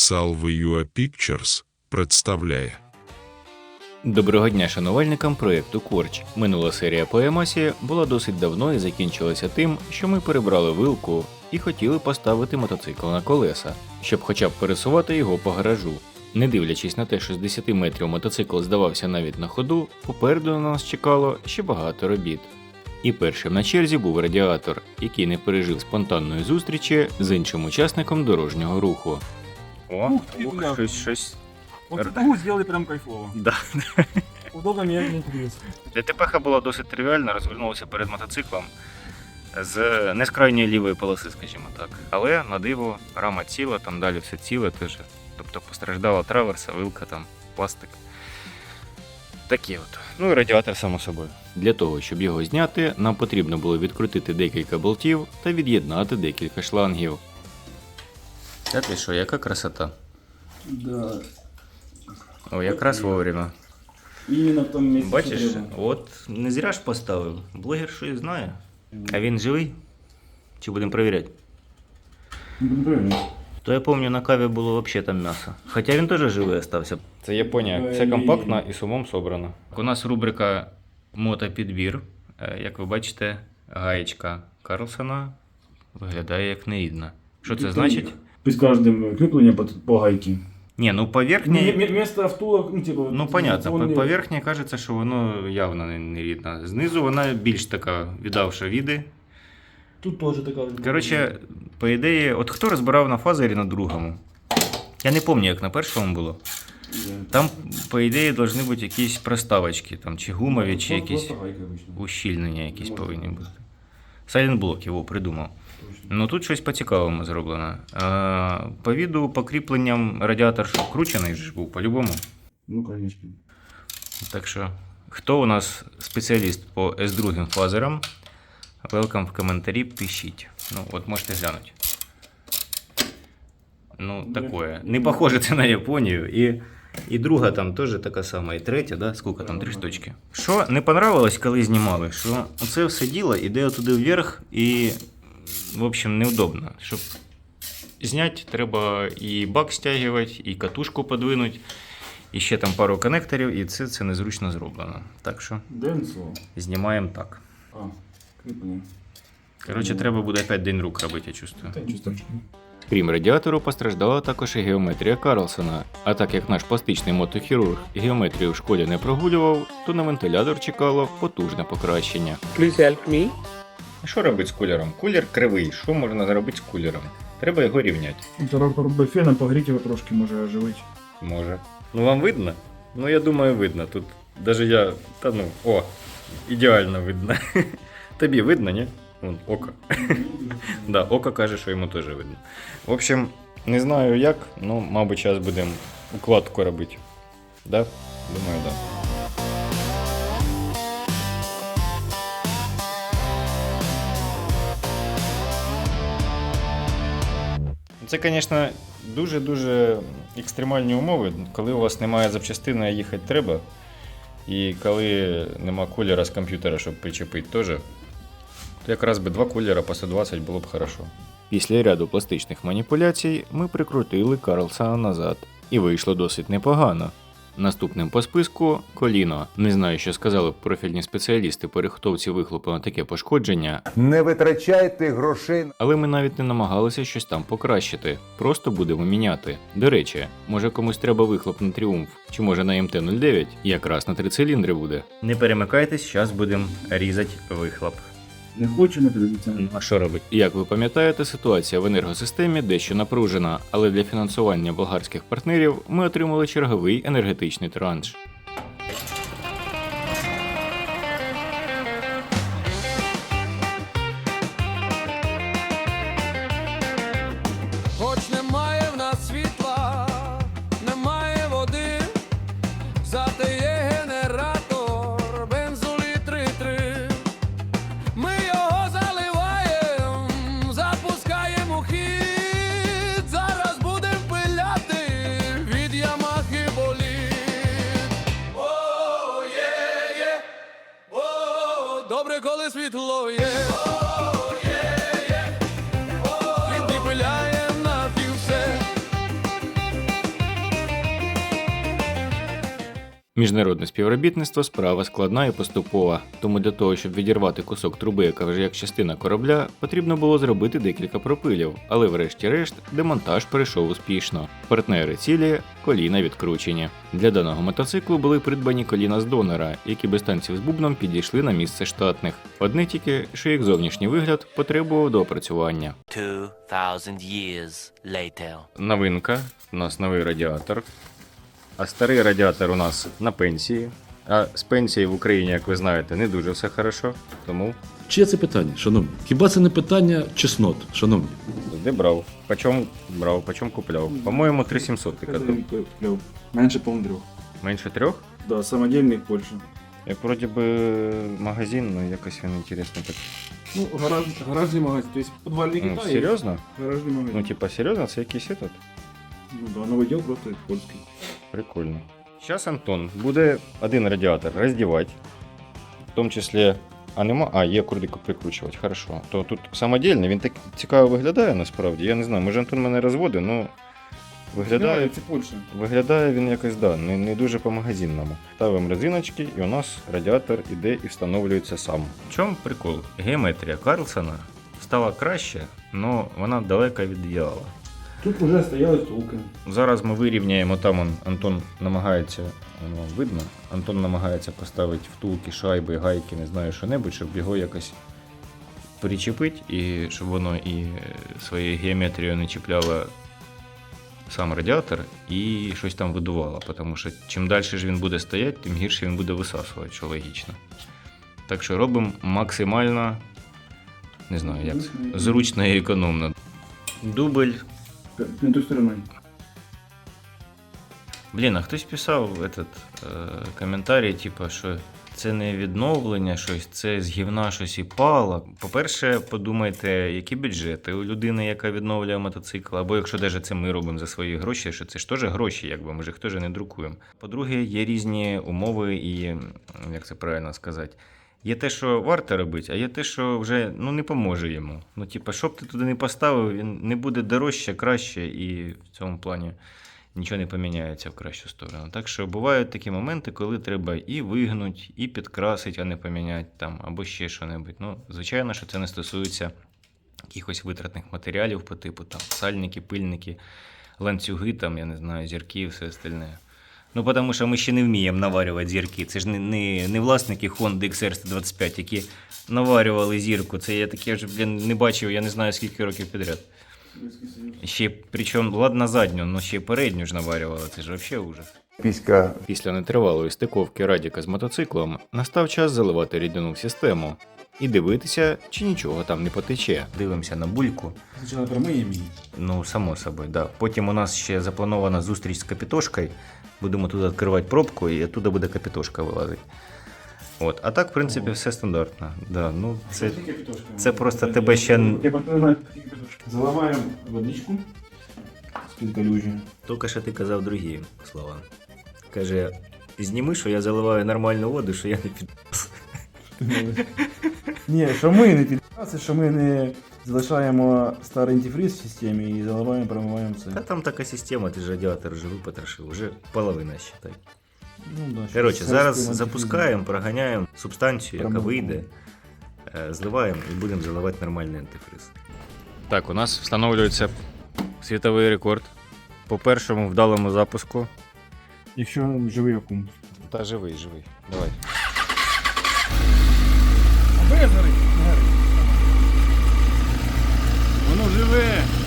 Salve Pictures представляє Доброго дня шанувальникам проєкту Корч. Минула серія по Емасі була досить давно і закінчилася тим, що ми перебрали вилку і хотіли поставити мотоцикл на колеса, щоб хоча б пересувати його по гаражу. Не дивлячись на те, що з 10 метрів мотоцикл здавався навіть на ходу, попереду на нас чекало ще багато робіт. І першим на черзі був радіатор, який не пережив спонтанної зустрічі з іншим учасником дорожнього руху. О, Ух ти, бля. щось, щось. Вот эту сделали прям кайфово. Да. Удобно меня не интересно. ДТП була досить тривіальна, розвернулася перед мотоциклом з не з крайньої лівої полоси, скажімо так. Але на диво рама ціла, там далі все ціле теж. Тобто постраждала траверса, вилка, там, пластик. Такі от. Ну і радіатор, само собою. Для того, щоб його зняти, нам потрібно було відкрутити декілька болтів та від'єднати декілька шлангів. Та ти що, яка красота? Да. О, якраз вовремя. Именно в том месте, Бачиш, треба. от не зря ж поставив. Блогер щось знає. А він живий? Чи будемо перевіряти? Правильно. То я пам'ятаю, на каві було взагалі там м'ясо. Хоча він теж живий остався. Це Японія. Все компактно і сумом собрано. У нас рубрика мотопідбір. Е, Як ви бачите, гаєчка Карлсона виглядає як нерідна. Що це значить? Під кожним кріпленням по, по гайки. Ні, ну Ну, поверхня. м- втулок, ну, типа... Ну, понятно, по не- поверхні кажеться, що воно явно не- не рідна. Знизу вона більш така віддавша віди. Тут тоже така. Коротше, по ідеї, от хто розбирав на фазері на другому? Я не пам'ятаю, як на першому було. Там, по ідеї, повинні бути якісь проставочки, там, чи гумові, чи Просто- якісь просто гайка обычно. ущільнення якісь Може повинні бути. бути. Сайлентблок його придумав. Ну тут щось по-цікавому зроблено. А, по віду, по кріпленням радіатор що, вкручений ж був по-любому. Ну, конечно. Так що, хто у нас спеціаліст по S2 фазерам? Велкам в коментарі пишіть. Ну, от можете глянути. Ну, Не- такое. Не похоже це на Японію. І, і друга там теж така сама, і третя, да? Скільки там три штучки. Що не понравилось, коли знімали, що оце все діло іде туди вверх і, в общем, неудобно. Щоб зняти, треба і бак стягувати, і катушку подвинути. І ще там пару коннекторів, і це, це незручно зроблено. Так що Денсо. знімаємо так. А, кріплення. Коротше, треба буде опять день рук робити, я чувствую. Та нічого страшного. Крім радіатору, постраждала також і геометрія Карлсона. А так як наш пластичний мотохірург геометрію в школі не прогулював, то на вентилятор чекало потужне покращення. Please help me. Що робити з кулером? Кулер кривий. Що можна зробити з кулером? Треба його рівняти. Зараз феном погріти його трошки може оживити. Може. Ну вам видно? Ну я думаю, видно. Тут даже я. Та ну, о, ідеально видно. Тобі видно, ні? Вон, око. да, око каже, що йому теж видно. В общем, не знаю як, ну, мабуть, зараз будемо укладку робити. Да? Думаю, да. Це, звісно, дуже-дуже екстремальні умови, коли у вас немає запчастини, а їхати треба. І коли нема кулера з комп'ютера, щоб причепити теж, то якраз би два кулера по 120 було б хорошо. Після ряду пластичних маніпуляцій ми прикрутили Карлсона назад, і вийшло досить непогано. Наступним по списку коліно. Не знаю, що сказали профільні спеціалісти по рихтовці вихлопу на таке пошкодження, Не витрачайте грошей але ми навіть не намагалися щось там покращити. Просто будемо міняти. До речі, може комусь треба вихлоп на тріумф, чи може на МТ-09, якраз на три циліндри буде. Не перемикайтесь, зараз будемо різати вихлоп. Не хочу, не. Ну, а що робить? Як ви пам'ятаєте, ситуація в енергосистемі дещо напружена, але для фінансування болгарських партнерів ми отримали черговий енергетичний транш. Добре, коли світло є. Міжнародне співробітництво справа складна і поступова, тому для того, щоб відірвати кусок труби, яка вже як частина корабля, потрібно було зробити декілька пропилів, але врешті-решт демонтаж пройшов успішно. Партнери цілі коліна відкручені. Для даного мотоциклу були придбані коліна з донора, які без танців з бубном підійшли на місце штатних. Одне тільки, що їх зовнішній вигляд потребував доопрацювання. 2,000 years later. Новинка, у нас новий радіатор. А старий радіатор у нас на пенсії. А з пенсії в Україні, як ви знаєте, не дуже все хорошо. Тому Чиє це питання, шановні? Хіба це не питання чеснот, шановні? де брав? Почом брав, почом купляв? По-моєму, 3700 ти казав. Клев. Менше полуторах. Менше трьох? Да, самодельный в Польше. Як вроді би магазин, ну якось він інтересно так. Ну, гараж, гаражный магазин, то есть подвальный Ну, Китай. серйозно? Гаражный магазин. Ну, типа, серйозно, це якийсь этот? Ну да, новый дел просто польский. Прикольно. Зараз Антон буде один радіатор роздівати, в тому числі. А нема. А, є куди прикручувати, хорошо. То тут самодільний, він так цікаво виглядає насправді. Я не знаю, може Антон мене розводить, ну виглядає, Це Польща. виглядає він якось да, не, не дуже по-магазинному. Ставимо резиночки, і у нас радіатор іде і встановлюється сам. В чому прикол? Геометрія Карлсона стала краще, але вона далека від ідеала. Тут уже стояли стулки. Зараз ми вирівняємо там он, Антон намагається, воно видно, Антон намагається поставити втулки, шайби, гайки, не знаю, що небудь, щоб його якось причепити і щоб воно і своєю геометрією не чіпляло сам радіатор і щось там видувало. Тому що чим далі ж він буде стояти, тим гірше він буде висасувати, що логічно. Так що робимо максимально, не знаю, як зручно і економно. Дубль На той стороной. Блін, а хтось писав этот, е, коментарі, типу, що це не відновлення щось, це з гівна щось і пало. По-перше, подумайте, які бюджети у людини, яка відновлює мотоцикл, або якщо навіть це ми робимо за свої гроші, що це ж теж гроші, якби ми ж їх теж не друкуємо. По-друге, є різні умови і, як це правильно сказати. Є те, що варто робити, а є те, що вже ну, не поможе йому. Ну, типу, що б ти туди не поставив, він не буде дорожче, краще, і в цьому плані нічого не поміняється в кращу сторону. Так що бувають такі моменти, коли треба і вигнуть, і підкрасити, а не поміняти там, або ще що-небудь. Ну, звичайно, що це не стосується якихось витратних матеріалів по типу там сальники, пильники, ланцюги, там, я не знаю, зірки і все остальне. Ну, тому що ми ще не вміємо наварювати зірки. Це ж не, не, не власники Honda XR125, які наварювали зірку. Це я таке вже блін, не бачив, я не знаю скільки років підряд. Ще причому, ладно задню, але ще й передню ж наварювали, це ж взагалі ужас. Піська Після нетривалої стиковки Радіка з мотоциклом настав час заливати рідину в систему і дивитися, чи нічого там не потече. Дивимося на бульку. Спочатку промиємо її. Ну, само собою, да. Потім у нас ще запланована зустріч з капітошкою. Будемо тут відкривати пробку, і оттуда буде капітошка вилазити. От. А так, в принципі, все стандартно. Да, ну, це, це просто тебе ще. Заливаємо водичку з-під калюжі. Тільки що ти казав другі слова. Каже, зніми, що я заливаю нормальну воду, що я не під. Ні, що ми не підпаси, що ми не залишаємо старий антифриз в системі і заливаємо, промиваємо це. Та там така система, ти ж радіатор вже випотрошив, вже половина считай. Ну, да, Коротше, зараз запускаємо, проганяємо субстанцію, яка Промиваємо. вийде, е, зливаємо і будемо заливати нормальний антифриз. Так, у нас встановлюється світовий рекорд по першому вдалому запуску. Якщо живий акум. Та живий, живий. Давай. Воно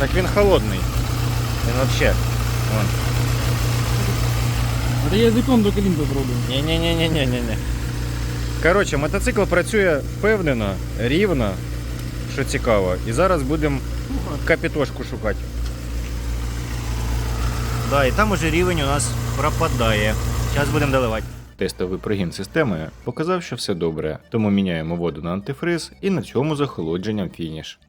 Так він холодний. Він взагалі. Вон. А я язиком до колін попробую. Ні-ні-ні-ні-ні-ні. Коротше, мотоцикл працює впевнено, рівно, що цікаво. І зараз будемо капітошку шукати. Да, і там уже рівень у нас пропадає. Зараз будемо доливати. Тестовий прогін системи показав, що все добре, тому міняємо воду на антифриз і на цьому з охолодженням фініш.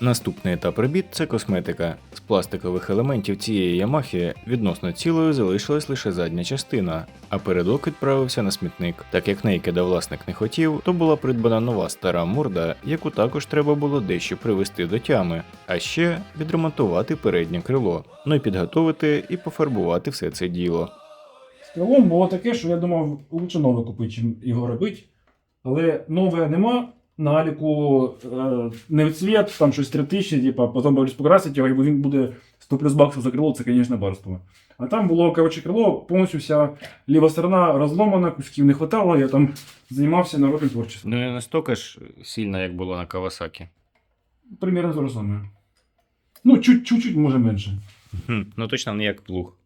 Наступний етап робіт це косметика. З пластикових елементів цієї Ямахи відносно цілою залишилась лише задня частина, а передок відправився на смітник. Так як Нейкеда власник не хотів, то була придбана нова стара морда, яку також треба було дещо привести до тями, а ще відремонтувати переднє крило, ну і підготовити і пофарбувати все це діло. З крилом було таке, що я думав, лучше нове купити, чим його робити. Але нове нема. На Аліку е, не в цвіт, там щось 3000, типа, потім боюсь покрасити його, і він буде 100 плюс баксів за крило, це, звісно, барство. А там було, коротше, крило, повністю вся ліва сторона розломана, кусків не хватало, я там займався народним творчістю. Ну не настільки ж сильно, як було на Кавасакі. Примірно те саме. Ну, чуть- чуть-чуть, може менше. Ну точно не як плуг.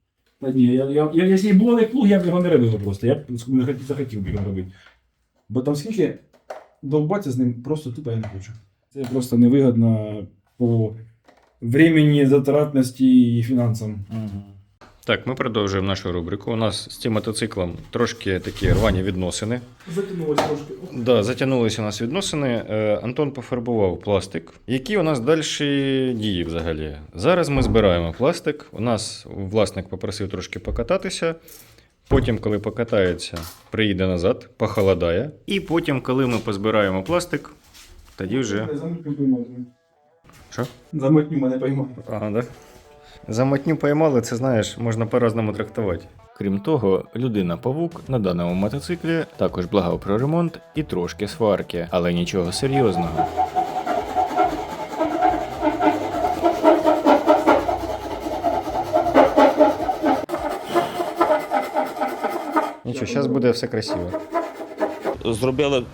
Та ні, я, я, я, якщо і було як плуг, я б його не робив просто. Я б не захотів би його робити. Бо там скільки довбатися з ним просто тупо я не хочу. Це просто невигідно по времени, затратності і фінансам. Так, ми продовжуємо нашу рубрику. У нас з цим мотоциклом трошки такі рвані відносини. Затягнулося трошки. Да, затягнулися у нас відносини. Е, Антон пофарбував пластик. Які у нас далі дії взагалі? Зараз ми збираємо пластик. У нас власник попросив трошки покататися. Потім, коли покатається, приїде назад, похолодає. І потім, коли ми позбираємо пластик, тоді вже. Замотню поймали. Що? Замотню мене поймали. Ага, да? Замотню поймали, це знаєш, можна по-разному трактувати. Крім того, людина-павук на даному мотоциклі також благав про ремонт і трошки сварки, але нічого серйозного. Нічого, зараз буде все красиво. зробили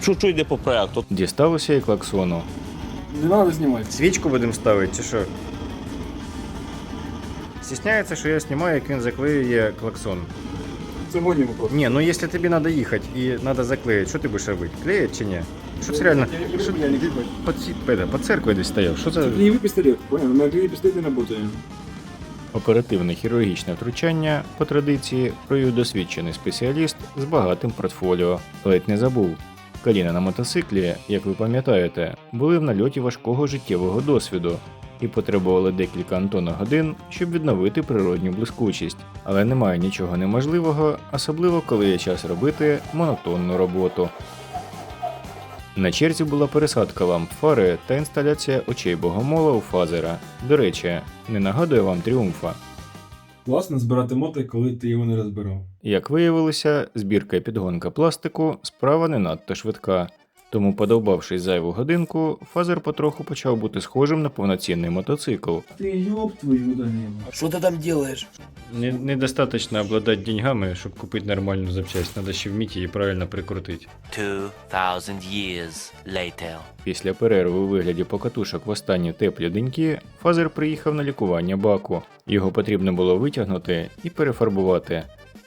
чуть-чуть не по проекту. Дісталося і клаксону. Не треба знімати. Свічку будемо ставити, чи що? Стісняється, що я знімаю, як він заклеює клаксон. Це модні вопрос. Не, ну если тебе надо ехать и надо заклеить, что ты будешь робить? Клеить чи ні? Що це реально? Що Я не кліпаю. Под, ці- пе- под церквою десь стояв? Що це? Клеєвий пістолет, понял? На пістолет не працює. Оперативне хірургічне втручання по традиції провів досвідчений спеціаліст з багатим портфоліо. Ледь не забув. Коліна на мотоциклі, як ви пам'ятаєте, були в нальоті важкого життєвого досвіду і потребували декілька Антона годин, щоб відновити природню блискучість. Але немає нічого неможливого, особливо коли є час робити монотонну роботу. На черзі була пересадка ламп фари та інсталяція очей богомола у фазера. До речі, не нагадує вам тріумфа. Класно збирати моти, коли ти його не розбирав. Як виявилося, збірка і підгонка пластику справа не надто швидка. Тому, подовбавшись зайву годинку, фазер потроху почав бути схожим на повноцінний мотоцикл. Ти йоп твою да небо. Що ти там робиш? Не, недостаточно обладати деньгами, щоб купити нормальну запчасть, треба ще вміти її правильно прикрутити. 2,000 years later. Після перерви у вигляді покатушок в останні теплі деньки, фазер приїхав на лікування баку. Його потрібно було витягнути і перефарбувати.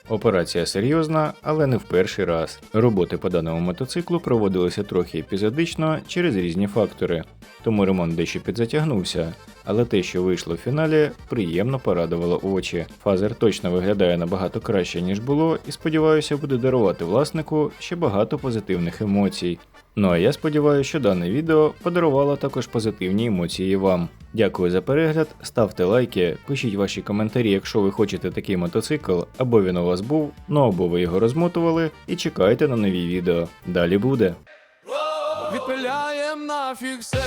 Операція серйозна, але не в перший раз. Роботи по даному мотоциклу проводилися трохи епізодично через різні фактори, тому ремонт дещо підзатягнувся. Але те, що вийшло в фіналі, приємно порадувало очі. Фазер точно виглядає набагато краще, ніж було, і сподіваюся, буде дарувати власнику ще багато позитивних емоцій. Ну а я сподіваюся, що дане відео подарувало також позитивні емоції вам. Дякую за перегляд, ставте лайки, пишіть ваші коментарі, якщо ви хочете такий мотоцикл, або він у вас був, ну або ви його розмотували, і чекайте на нові відео. Далі буде. Відпиляєм нафіг все